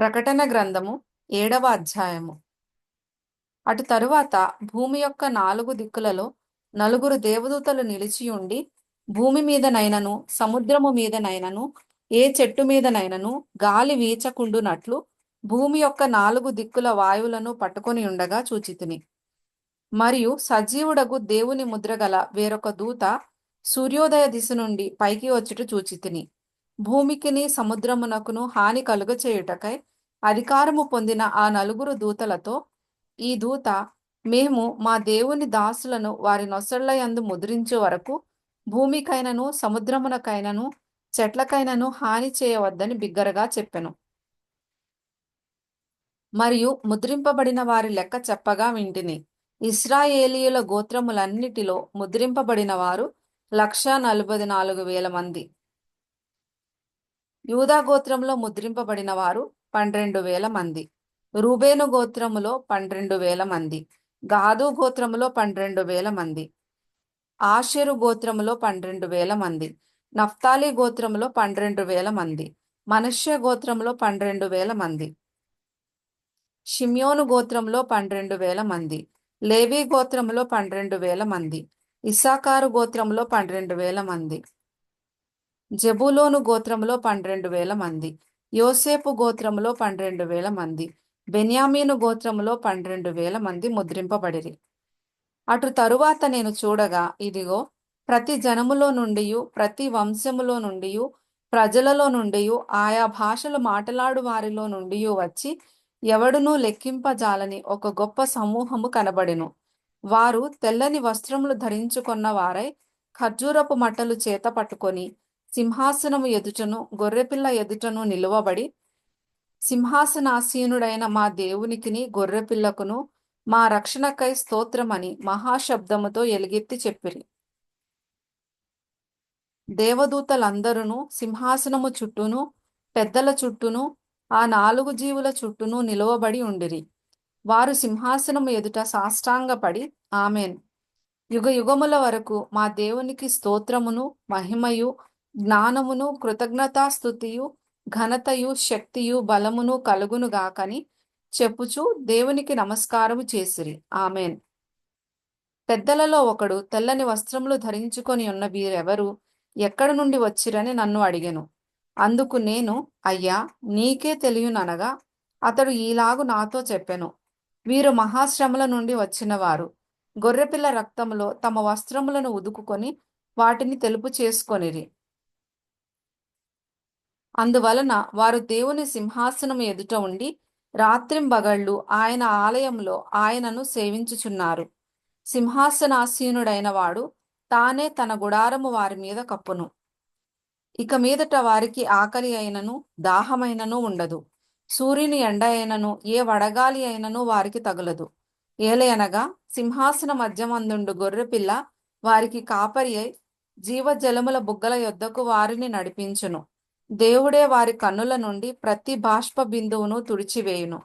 ప్రకటన గ్రంథము ఏడవ అధ్యాయము. అటు తరువాత భూమి యొక్క నాలుగు దిక్కులలో నలుగురు దేవదూతలు నిలిచి ఉండి భూమి మీదనైనను సముద్రము మీదనైనను ఏ చెట్టు మీదనైనను గాలి వీచకుండునట్లు భూమి యొక్క నాలుగు దిక్కుల వాయువులను పట్టుకొని ఉండగా చూచితిని. మరియు సజీవుడగు దేవుని ముద్రగల వేరొక దూత సూర్యోదయ దిశ నుండి పైకి వచ్చుట చూచితిని. భూమికిని సముద్రమునకును హాని కలుగచేయుటకై అధికారము పొందిన ఆ నలుగురు దూతలతో ఈ దూత మేము మా దేవుని దాసులను వారి నొసళ్ళయందు ముద్రించే వరకు భూమికైనను సముద్రమునకైనను చెట్లకైనను హాని చేయవద్దని బిగ్గరగా చెప్పెను. మరియు ముద్రింపబడిన వారి లెక్క చెప్పగా వింటిని. ఇస్రాయేలీయుల గోత్రములన్నిటిలో ముద్రింపబడిన వారు లక్ష నలభై నాలుగు వేల మంది. యూదా గోత్రంలో ముద్రింపబడిన వారు పన్నెండు వేల మంది. రూబేను గోత్రములో పన్నెండు వేల మంది. గాదు గోత్రములో పన్నెండు వేల మంది. ఆషేరు గోత్రములో పన్నెండు వేల మంది. నఫ్తాలి గోత్రములో పన్నెండు వేల మంది. మనుష్య గోత్రములో పన్నెండు వేల మంది. షిమ్యోను గోత్రంలో పన్నెండు వేల మంది. లేవి గోత్రములో పన్నెండు వేల మంది. ఇసాకారు గోత్రంలో పన్నెండు వేల మంది. జబులోను గోత్రములో పన్నెండు వేల మంది యోసేపు గోత్రములో పన్నెండు వేల మంది బెన్యామీను గోత్రములో పన్నెండు వేల మంది ముద్రింపబడిరి. అటు తరువాత నేను చూడగా ఇదిగో ప్రతి జనములో నుండి ప్రతి వంశములో నుండి ప్రజలలో నుండి ఆయా భాషలు మాట్లాడు వారిలో నుండి వచ్చి ఎవడునూ లెక్కింపజాలని ఒక గొప్ప సమూహము కనబడెను. వారు తెల్లని వస్త్రములు ధరించుకొన్న వారై ఖర్జూరపు మట్టలు చేత పట్టుకొని సింహాసనము ఎదుటను గొర్రెపిల్ల ఎదుటను నిలువబడి సింహాసనాసీనుడైన మా దేవునికిని గొర్రెపిల్లకును మా రక్షణకై స్తోత్రమని మహాశబ్దముతో ఎలుగెత్తి చెప్పిరి. దేవదూతలందరూ సింహాసనము చుట్టూను పెద్దల చుట్టూను ఆ నాలుగు జీవుల చుట్టూను నిలువబడి ఉండిరి. వారు సింహాసనము ఎదుట సాష్టాంగపడి ఆమెన్. యుగ యుగముల వరకు మా దేవునికి స్తోత్రమును మహిమయు జ్ఞానమును కృతజ్ఞతాస్థుతియు ఘనతయు శక్తియు బలమును కలుగును గాకని చెప్పుచు దేవునికి నమస్కారము చేసిరి. ఆమెన్. పెద్దలలో ఒకడు తెల్లని వస్త్రములు ధరించుకొని ఉన్న వీరెవరు ఎక్కడి నుండి వచ్చిరని నన్ను అడిగెను. అందుకు నేను అయ్యా నీకే తెలియననగా అతడు ఈలాగు నాతో చెప్పెను. వీరు మహాశ్రమల నుండి వచ్చినవారు. గొర్రెపిల్ల రక్తములో తమ వస్త్రములను ఉదుకుకొని వాటిని తెలుపు చేసుకొనిరి. అందువలన వారు దేవుని సింహాసనం ఎదుట ఉండి రాత్రింబగళ్ళు ఆయన ఆలయంలో ఆయనను సేవించుచున్నారు. సింహాసనాసీనుడైన వాడు తానే తన గుడారము వారి మీద కప్పును. ఇక మీదట వారికి ఆకలి అయినను దాహమైనను ఉండదు. సూర్యుని ఎండ అయినను ఏ వడగాలి అయినను వారికి తగులదు. ఏలయనగా సింహాసన మధ్యమందుండు గొర్రెపిల్ల వారికి కాపరి అయి జీవజలముల బుగ్గల యొద్దకు వారిని నడిపించును. దేవుడే వారి కన్నుల నుండి ప్రతి బాష్ప బిందువును తుడిచివేయును.